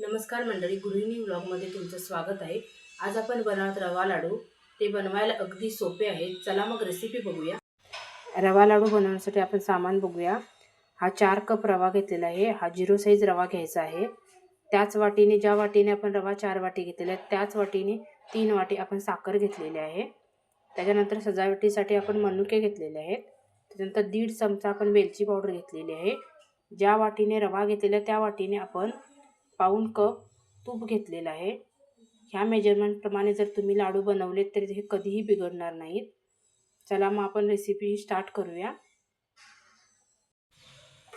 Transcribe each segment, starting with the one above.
नमस्कार मंडळी गृहिणी व्लॉगमध्ये तुमचं स्वागत आहे. आज आपण बनवत रवा लाडू. ते बनवायला अगदी सोपे आहेत चला मग रेसिपी बघूया. रवा लाडू बनवण्यासाठी आपण सामान बघूया. हा चार कप रवा घेतलेला आहे. हा झिरो साईज रवा घ्यायचा आहे. त्याच वाटीने ज्या वाटीने आपण रवा चार वाटी घेतलेल्या आहेत त्याच वाटीने तीन वाटी आपण साखर घेतलेली आहे. त्याच्यानंतर सजावटीसाठी आपण मनुके घेतलेले आहेत. त्याच्यानंतर दीड चमचा आपण वेलची पावडर घेतलेली आहे. ज्या वाटीने रवा घेतलेला आहे त्या वाटीने आपण पाऊण कप तूप घेतलेलं आहे. ह्या मेजरमेंटप्रमाणे जर तुम्ही लाडू बनवलेत तरी हे कधीही बिघडणार नाहीत. चला मग आपण रेसिपी स्टार्ट करूया.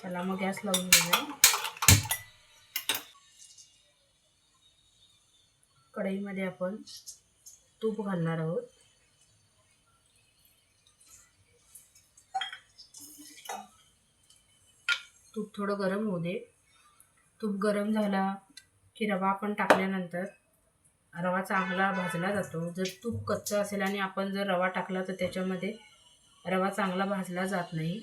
चला मग गॅस लावून घेऊया. कढईमध्ये आपण तूप घालणार आहोत. तूप थोडं गरम होऊ दे. तूप गरम झाला की रवा आपण टाकल्यानंतर रवा चांगला भाजला जातो. जर तूप कच्चं असेल आणि आपण जर रवा टाकला तर त्याच्यामध्ये रवा चांगला भाजला जात नाही.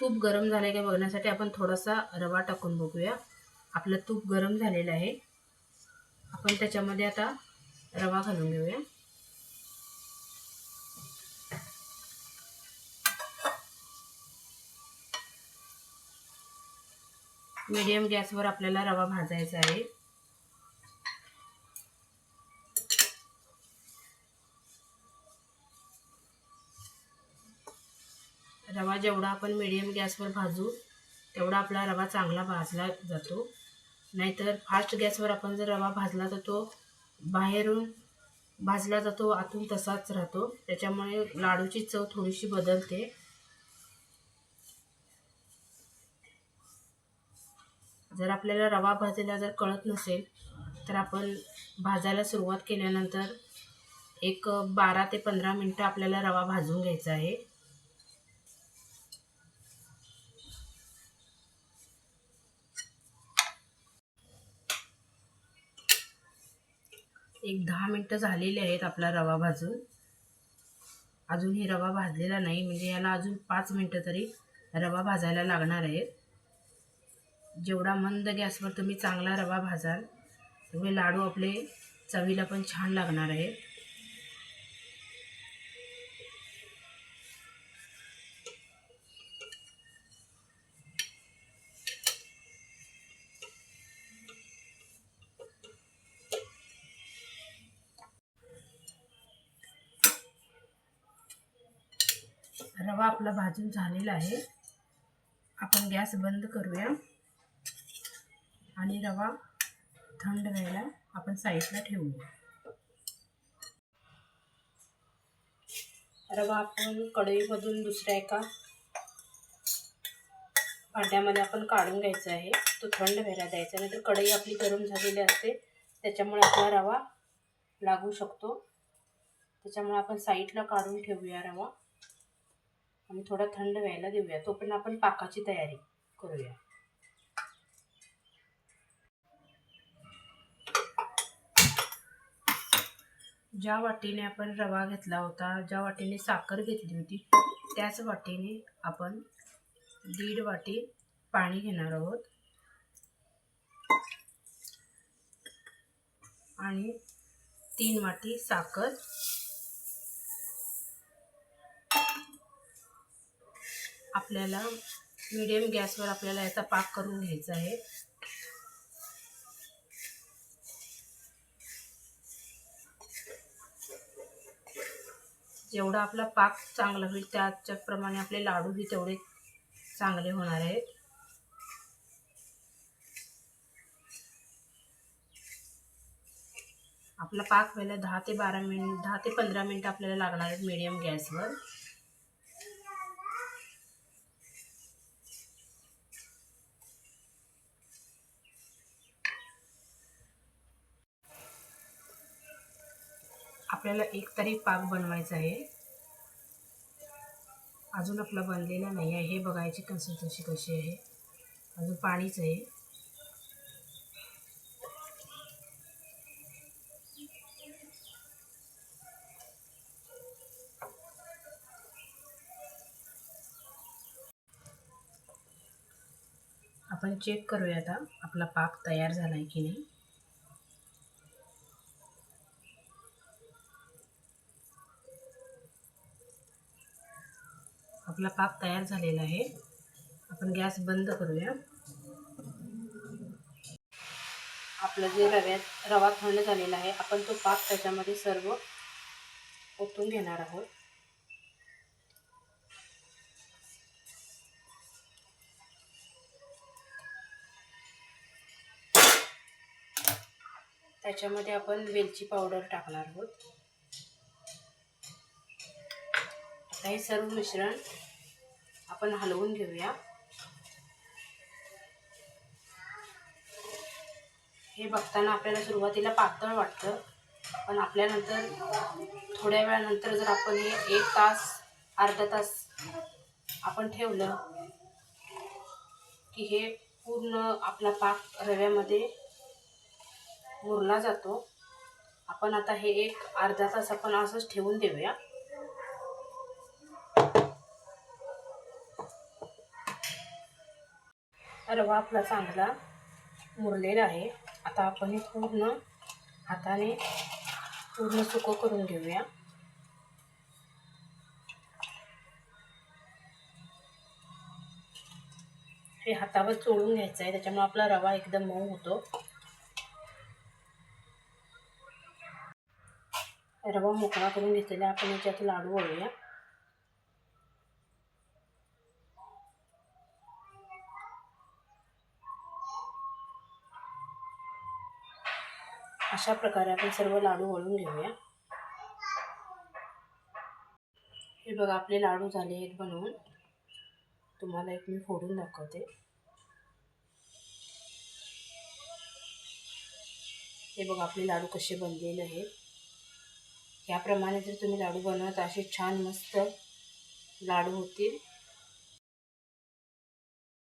तूप गरम झाले का बघण्यासाठी आपण थोडासा रवा टाकून बघूया. आपलं तूप गरम झालेलं आहे. आपण त्याच्यामध्ये आता रवा घालून घेऊया. मीडियम गॅसवर आपल्याला रवा भाजायचा आहे. रवा जेवढा आपण मीडियम गॅसवर भाजू तेवढा आपला रवा चांगला भाजला जातो. नाहीतर फास्ट गॅसवर आपण जर रवा भाजला तर तो बाहेरून भाजला जातो आतून तसाच राहतो. त्याच्यामुळे लाडूची चव थोडीशी बदलते. जर आपल्याला रवा भाजायला जर कळत नसेल तर आपण भाजायला सुरुवात केल्यानंतर एक बारा ते पंधरा मिनटं आपल्याला रवा भाजून घ्यायचा आहे. एक दहा मिनटं झालेली आहेत आपला रवा भाजून. अजूनही रवा भाजलेला नाही म्हणजे याला अजून पाच मिनटं तरी रवा भाजायला लागणार आहेत. जेवढा मंद गॅसवर तुम्ही चांगला रवा भाजाल तेवढे लाडू आपले चवीला पण छान लागणार आहेत. रवा आपला भाजून झालेला आहे. आपण गॅस बंद करूया. आणि रवा थंड व्हायला आपण साईडला ठेवूया. रवा आपण कढईमधून दुसऱ्या एका भांड्यामध्ये आपण काढून घ्यायचा आहे. तो थंड व्हायला द्यायचा नाहीतर कढई आपली गरम झालेली असते त्याच्यामुळे आपला रवा लागू शकतो. त्याच्यामुळे आपण साईडला काढून ठेवूया रवा. आणि थोडा थंड व्हायला देऊया. तोपर्यंत आपण पाकाची तयारी करूया. ज्या वाटीने आपण रवा घेतला होता ज्या वाटीने साखर घेतली होती त्याच वाटीने आपण दीड वाटी पाणी घेणार आहोत. आणि तीन वाटी साखर. आपल्याला मीडियम गॅसवर आपल्याला याचा पाक करून घ्यायचा आहे. जेवढा आपला पाक चांगला होईल त्याच्याप्रमाणे आपले लाडूही तेवढे चांगले होणार आहेत. आपला पाक व्हायला दहा ते बारा मिनिट दहा ते पंधरा मिनिट आपल्याला लागणार आहेत मीडियम गॅसवर. आपल्याला एक तरी पाक बनवायचा आहे. अजून आपला बनलेला नाही आहे. हे बघायची कन्सिस्टन्सी कशी आहे. अजून पाणीच आहे. आपण चेक करूया आता आपला पाक तयार झाला आहे की नाही. आपला पाक तयार झालेला आहे. आपण गॅस बंद करूया. आपलं जे रव्यात रवा थंड झालेला आहे आपण तो पाक त्याच्यामध्ये सर्व ओतून घेणार आहोत. त्याच्यामध्ये आपण वेलची पावडर टाकणार आहोत. आता हे सर्व मिश्रण आपण हलवून घेऊया. हे बघताना आपल्याला सुरुवातीला पातळ वाटतं पण आपल्यानंतर थोड्या वेळानंतर जर आपण हे एक तास अर्धा तास आपण ठेवलं की हे पूर्ण आपला पाक रव्यामध्ये मुरला जातो. आपण आता हे एक अर्धा तास आपण असंच ठेवून देऊया. रवा आपला चांगला मुरलेला आहे. आता आपण हे पूर्ण हाताने पूर्ण सुकं करून घेऊया. हे हातावर चोळून घ्यायचं आहे त्याच्यामुळे आपला रवा एकदम मऊ होतो. रवा मोकळा करून घेतलेला आपण याच्यात लाडू वळूया अशा प्रकारे आपण सर्व लाडू वळून घेऊया. हे बघा आपले लाडू झाले आहेत बनवून. तुम्हाला एक मी फोडून दाखवते. हे बघा आपले लाडू कसे बनलेले आहेत. याप्रमाणे जर तुम्ही लाडू बनवत असे छान मस्त लाडू होतील.